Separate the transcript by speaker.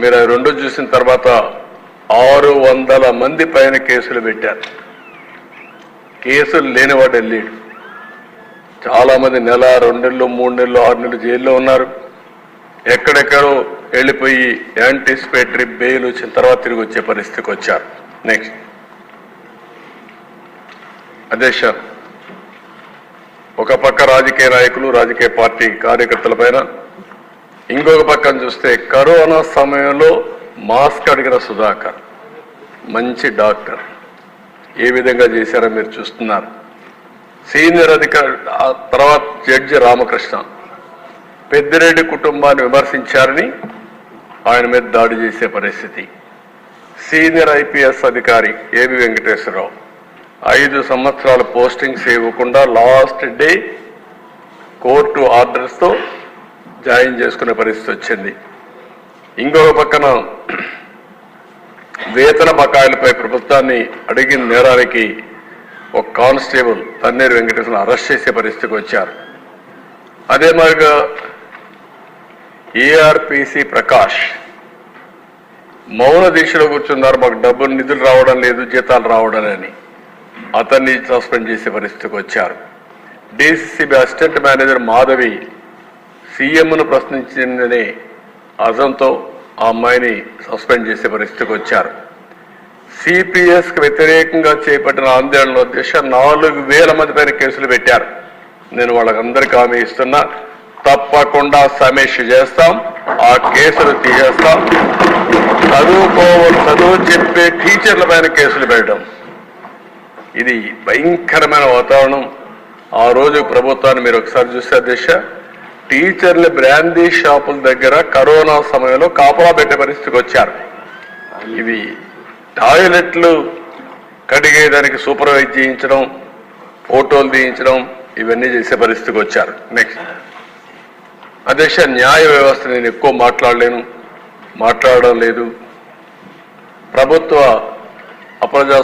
Speaker 1: మీరు అవి రెండు చూసిన తర్వాత ఆరు వందల మంది పైన కేసులు పెట్టారు. కేసులు లేనివాడు వెళ్ళాడు. చాలా మంది నెల రెండు నెలలు మూడు నెలలు ఆరు నెలలు జైల్లో ఉన్నారు. ఎక్కడెక్కడో వెళ్ళిపోయి యాంటిసిపేటరీ బెయిల్ వచ్చిన తర్వాత తిరిగి వచ్చే పరిస్థితికి వచ్చారు. నెక్స్ట్ అదే సార్ ఒక పక్క రాజకీయ నాయకులు రాజకీయ పార్టీ కార్యకర్తల పైన ఇంకొక పక్కన చూస్తే కరోనా సమయంలో మాస్క్ అడిగిన సుధాకర్. మంచి డాక్టర్. ఏ విధంగా చేశారో మీరు చూస్తున్నారు. సీనియర్ అధికారి తర్వాత జడ్జి రామకృష్ణ. పెద్దిరెడ్డి కుటుంబాన్ని విమర్శించారని ఆయన మీద దాడి చేసే పరిస్థితి. సీనియర్ ఐపీఎస్ అధికారి ఏబి వెంకటేశ్వరరావు. ఐదు సంవత్సరాల పోస్టింగ్స్ ఇవ్వకుండా లాస్ట్ డే కోర్టు ఆర్డర్స్తో జాయిన్ చేసుకునే పరిస్థితి వచ్చింది. ఇంకొక పక్కన వేతన బకాయిలపై ప్రభుత్వాన్ని అడిగిన నేరానికి ఒక కానిస్టేబుల్ తన్నీరు వెంకటేశ్వర అరెస్ట్ చేసే పరిస్థితికి వచ్చారు. అదే మాదిరిగా ఏఆర్పిసి ప్రకాష్ మౌన దీక్షలో కూర్చున్నారు. మాకు డబ్బులు నిధులు రావడం లేదు జీతాలు రావడం అని అతన్ని సస్పెండ్ చేసే పరిస్థితికి వచ్చారు. డిసిసిబి అసిస్టెంట్ మేనేజర్ మాధవి సీఎంను ప్రశ్నించిందనే అజంతో ఆ అమ్మాయిని సస్పెండ్ చేసే పరిస్థితికి వచ్చారు. సిపిఎస్కి వ్యతిరేకంగా చేపట్టిన ఆందోళనలో దిశ నాలుగు వేల మంది పైన కేసులు పెట్టారు. నేను వాళ్ళకందరికీ హామీ ఇస్తున్నా తప్పకుండా సమీక్ష చేస్తాం ఆ కేసులు తీసేస్తాం. చదువుకోవాలి చదువు చెప్పే టీచర్ల పైన కేసులు పెట్టడం. ఇది భయంకరమైన వాతావరణం. ఆ రోజు ప్రభుత్వాన్ని మీరు ఒకసారి చూస్తే దిశ టీచర్లు బ్రాందీ షాపుల దగ్గర కరోనా సమయంలో కాపలా పెట్టే పరిస్థితికి వచ్చారు. ఇవి టాయిలెట్లు కడిగేదానికి సూపర్వైజ్ చేయించడం ఫోటోలు తీయించడం ఇవన్నీ చేసే పరిస్థితికి వచ్చారు. నెక్స్ట్ అధ్యక్ష న్యాయ వ్యవస్థ నేను ఎక్కువ మాట్లాడలేను మాట్లాడడం లేదు. ప్రభుత్వ అప్రజా